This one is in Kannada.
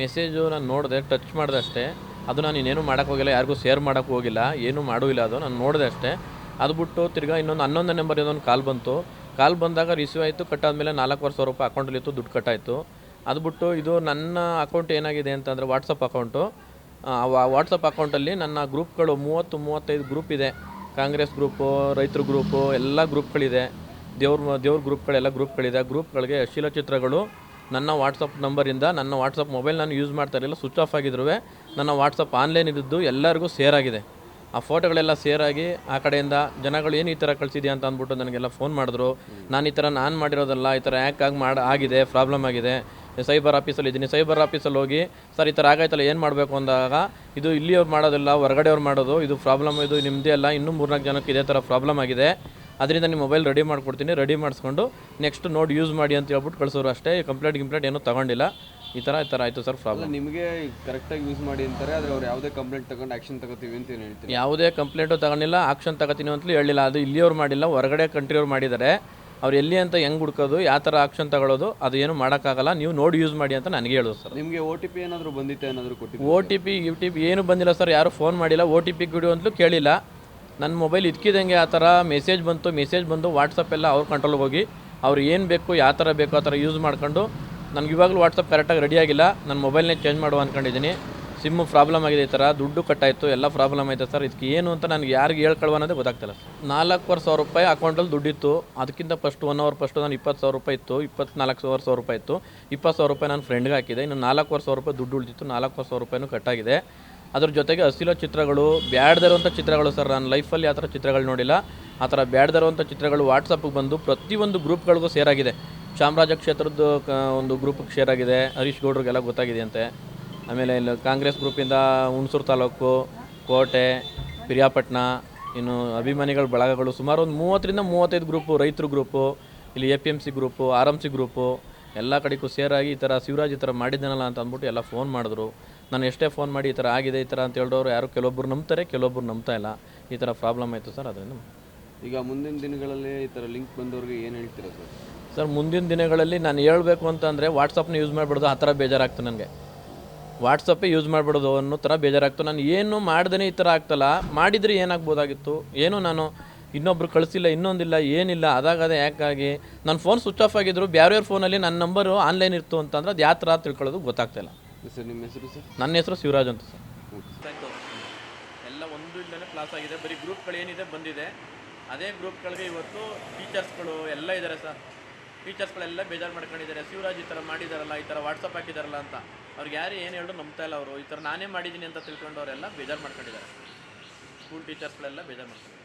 ಮೆಸೇಜು ನಾನು ನೋಡಿದೆ ಟಚ್ ಮಾಡಿದೆ ಅಷ್ಟೇ. ಅದು ನಾನು ಇನ್ನೇನು ಮಾಡೋಕ್ಕೆ ಹೋಗಿಲ್ಲ, ಯಾರಿಗೂ ಶೇರ್ ಮಾಡೋಕ್ಕೆ ಹೋಗಿಲ್ಲ, ಏನೂ ಮಾಡೂ ಇಲ್ಲ ಅದು, ನಾನು ನೋಡಿದೆ ಅಷ್ಟೇ. ಅದು ಬಿಟ್ಟು ತಿರ್ಗಾ ಇನ್ನೊಂದು ಹನ್ನೊಂದು ನಂಬರ್ ಇನ್ನೊಂದು ಕಾಲ್ ಬಂತು. ಕಾಲ್ ಬಂದಾಗ ರಿಸೀವ್ ಆಯಿತು, ಕಟ್ಟಾದ್ಮೇಲೆ ನಾಲ್ಕೂವರೆ ಸಾವಿರ ರೂಪಾಯಿ ಅಕೌಂಟಲ್ಲಿತ್ತು ದುಡ್ಡು ಕಟ್ಟಾಯಿತು. ಅದು ಬಿಟ್ಟು ಇದು ನನ್ನ ಅಕೌಂಟ್ ಏನಾಗಿದೆ ಅಂತಂದರೆ ವಾಟ್ಸಪ್ ಅಕೌಂಟು ವಾಟ್ಸಪ್ ಅಕೌಂಟಲ್ಲಿ ನನ್ನ ಗ್ರೂಪ್ಗಳು ಮೂವತ್ತು, ಮೂವತ್ತೈದು ಗ್ರೂಪ್ ಇದೆ. ಕಾಂಗ್ರೆಸ್ ಗ್ರೂಪು ರೈತರ ಗ್ರೂಪು ಎಲ್ಲ ಗ್ರೂಪ್ಗಳಿದೆ ದೇವ್ರ ದೇವ್ರ ಗ್ರೂಪ್ಗಳೆಲ್ಲ ಗ್ರೂಪ್ಗಳಿದೆ ಗ್ರೂಪ್ಗಳಿಗೆ ಶಿಲಚಿತ್ರಗಳು ಚಿತ್ರಗಳು ನನ್ನ ವಾಟ್ಸಪ್ ನಂಬರಿಂದ ನನ್ನ ವಾಟ್ಸಪ್ ಮೊಬೈಲ್ ನಾನು ಯೂಸ್ ಮಾಡ್ತಾ ಇರಲಿಲ್ಲ. ಸ್ವಿಚ್ ಆಫ್ ಆಗಿದ್ರು ನನ್ನ ವಾಟ್ಸಪ್ ಆನ್ಲೈನ್ ಇದ್ದು ಎಲ್ಲರಿಗೂ ಸೇರ್ ಆಗಿದೆ. ಆ ಫೋಟೋಗಳೆಲ್ಲ ಆಗಿ ಆ ಕಡೆಯಿಂದ ಜನಗಳು ಏನು ಈ ಥರ ಕಳಿಸಿದ್ಯಾ ಅಂತ ಅಂದ್ಬಿಟ್ಟು ನನಗೆಲ್ಲ ಫೋನ್ ಮಾಡಿದ್ರು. ನಾನು ಈ ಥರ ನಾನು ಮಾಡಿರೋದಲ್ಲ, ಈ ಥರ ಹ್ಯಾಕ್ ಆಗಿ ಮಾಡಿ, ಆಗಿದೆ ಪ್ರಾಬ್ಲಮ್ ಆಗಿದೆ. ಸೈಬರ್ ಆಫೀಸಲ್ಲಿ ಇದ್ದೀನಿ. ಸೈಬರ್ ಆಫೀಸಲ್ಲಿ ಹೋಗಿ, ಸರ್, ಈ ಥರ ಆಗೈತಲ್ಲ ಏನು ಮಾಡಬೇಕು? ಅಂದಾಗ, ಇದು ಇಲ್ಲಿಯವ್ರು ಮಾಡೋದಿಲ್ಲ, ಹೊರಗಡೆಯವ್ರು ಮಾಡೋದು, ಇದು ಪ್ರಾಬ್ಲಮ್ ಇದು ನಿಮ್ಮದೇ ಅಲ್ಲ, ಇನ್ನೂ ಮೂರ್ನಾಲ್ಕು ಜನಕ್ಕೆ ಇದೇ ಥರ ಪ್ರಾಬ್ಲಮ್ ಆಗಿದೆ. ಅದರಿಂದ ನಿಮ್ಮ ಮೊಬೈಲ್ ರೆಡಿ ಮಾಡಿಕೊಡ್ತೀನಿ ರೆಡಿ ಮಾಡಿಸ್ಕೊಂಡು ನೆಕ್ಸ್ಟ್ ನೋಡಿ ಯೂಸ್ ಮಾಡಿ ಅಂತ ಹೇಳ್ಬಿಟ್ಟು ಕಳಿಸೋರು ಅಷ್ಟೇ. ಕಂಪ್ಲೇಂಟ್ ಗಿಂಪ್ಲೇಂಟ್ ಏನೂ ತಗೊಂಡಿಲ್ಲ. ಈ ಥರ ಈ ಥರ ಆಯಿತು ಸರ್ ಪ್ರಾಬ್ಲಮ್ ನಿಮಗೆ ಕರೆಕ್ಟಾಗಿ ಯೂಸ್ ಮಾಡಿ ಅಂತಾರೆ ಆದರೆ ಅವ್ರು ಯಾವುದೇ ಕಂಪ್ಲೇಂಟ್ ತಗೊಂಡು ಆ್ಯಕ್ಷನ್ ತಗೋತೀವಿ ಅಂತ ಏನು ಹೇಳ್ತೀರಿ? ಯಾವುದೇ ಕಂಪ್ಲೇಂಟು ತಗೊಂಡಿಲ್ಲ ಆಕ್ಷನ್ ತಗೋತೀನಿ ಅಂತಲೂ ಹೇಳಿಲ್ಲ. ಅದು ಇಲ್ಲಿಯವ್ರು ಮಾಡಿಲ್ಲ ಹೊರಗಡೆ ಕಂಟ್ರಿಯವ್ರು ಮಾಡಿದ್ದಾರೆ. ಅವ್ರು ಎಲ್ಲಿ ಅಂತ ಹೆಂಗೆ ಹುಡ್ಕೋದು ಯಾವ ಥರ ಆಕ್ಷನ್ ತಗೊಳ್ಳೋದು ಅದು ಏನು ಮಾಡೋಕ್ಕಾಗಲ್ಲ. ನೀವು ನೋಡಿ ಯೂಸ್ ಮಾಡಿ ಅಂತ ನನಗೆ ಹೇಳೋದು ಸರ್ ನಿಮಗೆ ಓ ಟಿ ಪಿ ಏನಾದರೂ ಬಂದಿತ್ತು ಏನಾದರೂ ಕೊಟ್ಟಿ O T P U T P ಏನು ಬಂದಿಲ್ಲ ಸರ್ ಯಾರು ಫೋನ್ ಮಾಡಿಲ್ಲ ಓ ಟಿ ಪಿ ಕೊಡು ಅಂತಲೂ ಕೇಳಿಲ್ಲ. ನನ್ನ ಮೊಬೈಲ್ ಇದ್ಕಿದಂಗೆ ಆ ಥರ ಮೆಸೇಜ್ ಬಂತು, ಮೆಸೇಜ್ ಬಂದು ವಾಟ್ಸಪ್ ಎಲ್ಲ ಅವ್ರ ಕಂಟ್ರೋಲ್ಗೆ ಹೋಗಿ. ಅವ್ರು ಏನು ಬೇಕು, ಯಾವ ಥರ ಬೇಕು ಆ ಥರ ಯೂಸ್ ಮಾಡ್ಕೊಂಡು, ನನಗೆ ಇವಾಗಲೂ ವಾಟ್ಸಪ್ ಕರೆಕ್ಟಾಗಿ ರೆಡಿ ಆಗಿಲ್ಲ. ನನ್ನ ಮೊಬೈಲ್ನೇ ಚೇಂಜ್ ಮಾಡುವ ಅಂದ್ಕೊಂಡಿದ್ದೀನಿ ಸಿಮ್ಮು ಪ್ರಾಬ್ಲಮ್ ಆಗಿದೆ ಈ ಥರ, ದುಡ್ಡು ಕಟ್ಟಾಯಿತು, ಎಲ್ಲ ಪ್ರಾಬ್ಲಮ್ ಆಯಿತು ಸರ್. ಇದಕ್ಕೆ ಏನು ಅಂತ ನನಗೆ ಯಾರಿಗೆ ಹೇಳ್ಕೊಳ್ಳುವ ಅನ್ನೋದೇ ಗೊತ್ತಾಗ್ತಿಲ್ಲ ನಾಲ್ಕುವರೆ ಸಾವಿರ ರೂಪಾಯಿ ಅಕೌಂಟಲ್ಲಿ ದುಡ್ಡಿತ್ತು ಅದಕ್ಕಿಂತ ಫಸ್ಟ್ ಒನ್ ಅವರ್ ಫಸ್ಟು ನಾನು ಇಪ್ಪತ್ತು ಸಾವಿರ ರೂಪಾಯಿ ಇತ್ತು. ಇಪ್ಪತ್ನಾಲ್ಕು ಸಾವಿರ ಸಾವಿರ ರೂಪಾಯಿ ಇತ್ತು. ಇಪ್ಪತ್ತು ಸಾವಿರ ರೂಪಾಯಿ ನಾನು ಫ್ರೆಂಡ್ಗೆ ಹಾಕಿದೆ. ಇನ್ನು ನಾಲ್ಕೂವರೆ ಸಾವಿರ ರೂಪಾಯಿ ದುಡ್ಡು ಉಳಿದಿತ್ತು. ನಾಲ್ಕೂವರೆ ಸಾವಿರ ರೂಪಾಯಿನೂ ಕಟ್ಟಾಗಿದೆ ಅದ್ರ ಜೊತೆಗೆ ಹಸಿಲೋ ಚಿತ್ರಗಳು ಬ್ಯಾಡ್ದಿರುವಂಥ ಚಿತ್ರಗಳು ಸರ್. ನಾನು ಲೈಫಲ್ಲಿ ಆ ಥರ ಚಿತ್ರಗಳು ನೋಡಿಲ್ಲ. ಆ ಥರ ಬ್ಯಾಡ್ದಿರುವಂಥ ಚಿತ್ರಗಳು ವಾಟ್ಸಪ್ಗೆ ಬಂದು ಪ್ರತಿಯೊಂದು ಗ್ರೂಪ್ಗಳಿಗೂ ಶೇರ್ ಆಗಿದೆ ಚಾಮರಾಜ ಕ್ಷೇತ್ರದ್ದು ಕ- ಒಂದು ಗ್ರೂಪಿಗೆ ಶೇರ್ ಆಗಿದೆ ಹರೀಶ್ ಗೌಡ್ರಿಗೆಲ್ಲ ಗೊತ್ತಾಗಿದೆ ಅಂತೆ ಆಮೇಲೆ ಇಲ್ಲಿ ಕಾಂಗ್ರೆಸ್ ಗ್ರೂಪಿಂದ ಹುಣಸೂರು ತಾಲೂಕು, ಕೋಟೆ, ಪಿರಿಯಾಪಟ್ಟಣ, ಇನ್ನು ಅಭಿಮಾನಿಗಳ ಬಳಗಗಳು ಸುಮಾರು ಒಂದು ಮೂವತ್ತರಿಂದ ಮೂವತ್ತೈದು ಗ್ರೂಪು ರೈತರು ಗ್ರೂಪು ಇಲ್ಲಿ A P M C group R M C group ಎಲ್ಲ ಕಡೆಗೂ ಸೇರಾಗಿ ಈ ಥರ ಶಿವರಾಜ್ ಈ ಥರ ಮಾಡಿದ್ದಾನಲ್ಲ ಅಂತ ಅಂದ್ಬಿಟ್ಟು ಎಲ್ಲ ಫೋನ್ ಮಾಡಿದ್ರು. ನಾನು ಎಷ್ಟೇ ಫೋನ್ ಮಾಡಿ ಈ ಥರ ಆಗಿದೆ ಈ ಥರ ಅಂತ ಹೇಳೋರು ಯಾರು ಕೆಲವೊಬ್ಬರು ನಂಬ್ತಾರೆ ಕೆಲವೊಬ್ಬರು ನಂಬ್ತಾ ಇಲ್ಲ. ಈ ಥರ ಪ್ರಾಬ್ಲಮ್ ಆಯಿತು ಸರ್ ಅದರಿಂದ. ಈಗ ಮುಂದಿನ ದಿನಗಳಲ್ಲಿ ಈ ಥರ ಲಿಂಕ್ ಬಂದವ್ರಿಗೆ ಏನು ಹೇಳ್ತೀರಾ ಸರ್? ಸರ್ ಮುಂದಿನ ದಿನಗಳಲ್ಲಿ ನಾನು ಹೇಳಬೇಕು ಅಂತಂದರೆ ವಾಟ್ಸಪ್ನ ಯೂಸ್ ಮಾಡಿಬಿಡೋದು ಆ ಥರ ಬೇಜಾರಾಗ್ತು ನನಗೆ. ವಾಟ್ಸಪ್ಪೇ ಯೂಸ್ ಮಾಡಿಬಿಡೋದು ಅನ್ನೋ ಥರ ಬೇಜಾರಾಗ್ತು. ನಾನು ಏನು ಮಾಡ್ದೇ ಈ ಥರ ಆಗ್ತಲ್ಲ ಮಾಡಿದರೆ ಏನಾಗ್ಬೋದಾಗಿತ್ತು? ಏನು ನಾನು ಇನ್ನೊಬ್ರು ಕಳಿಸಿಲ್ಲ ಇನ್ನೊಂದಿಲ್ಲ ಏನಿಲ್ಲ ಅದಾಗದೆ ಯಾಕಾಗಿ? ನನ್ನ ಫೋನ್ ಸ್ವಿಚ್ ಆಫ್ ಆಗಿದ್ರು ಬೇರೆಯವ್ರ ಫೋನಲ್ಲಿ ನನ್ನ ನಂಬರು ಆನ್ಲೈನ್ ಇತ್ತು ಅಂತಂದ್ರೆ ಅದು ಯಾವ ಥರ ತಿಳ್ಕೊಳ್ಳೋದು ಗೊತ್ತಾಗ್ತಿಲ್ಲ ಸರ್ ನಿಮ್ಮ ಹೆಸರು ಸರ್? ನನ್ನ ಹೆಸರು ಶಿವರಾಜ್ ಅಂತ ಸರ್. ಎಲ್ಲ ಒಂದು ಇಲ್ಲದೇ ಕ್ಲಾಸ್ ಆಗಿದೆ. ಬರೀ ಗ್ರೂಪ್ಗಳು ಏನಿದೆ ಬಂದಿದೆ. ಅದೇ ಗ್ರೂಪ್ಗಳಿಗೆ ಇವತ್ತು ಟೀಚರ್ಸ್ಗಳು ಎಲ್ಲ ಇದ್ದಾರೆ ಸರ್. ಟೀಚರ್ಸ್ಗಳೆಲ್ಲ ಬೇಜಾರು ಮಾಡ್ಕೊಂಡಿದ್ದಾರೆ. ಶಿವರಾಜ್ ಈ ಥರ ಮಾಡಿದಾರಲ್ಲ ಈ ಥರ ವಾಟ್ಸಪ್ ಹಾಕಿದಾರಲ್ಲ ಅಂತ. ಅವ್ರಿಗೆ ಯಾರು ಏನು ಹೇಳೋ ನಂಬ್ತಾ ಇಲ್ಲ ಅವರು. ಈ ಥರ ನಾನೇ ಮಾಡಿದ್ದೀನಿ ಅಂತ ತಿಳ್ಕೊಂಡು ಅವರೆಲ್ಲ ಬೇಜಾರು ಮಾಡ್ಕೊಂಡಿದ್ದಾರೆ. ಸ್ಕೂಲ್ ಟೀಚರ್ಸ್ಗಳೆಲ್ಲ ಬೇಜಾರು ಮಾಡ್ಕೊಂಡಿದ್ದಾರೆ.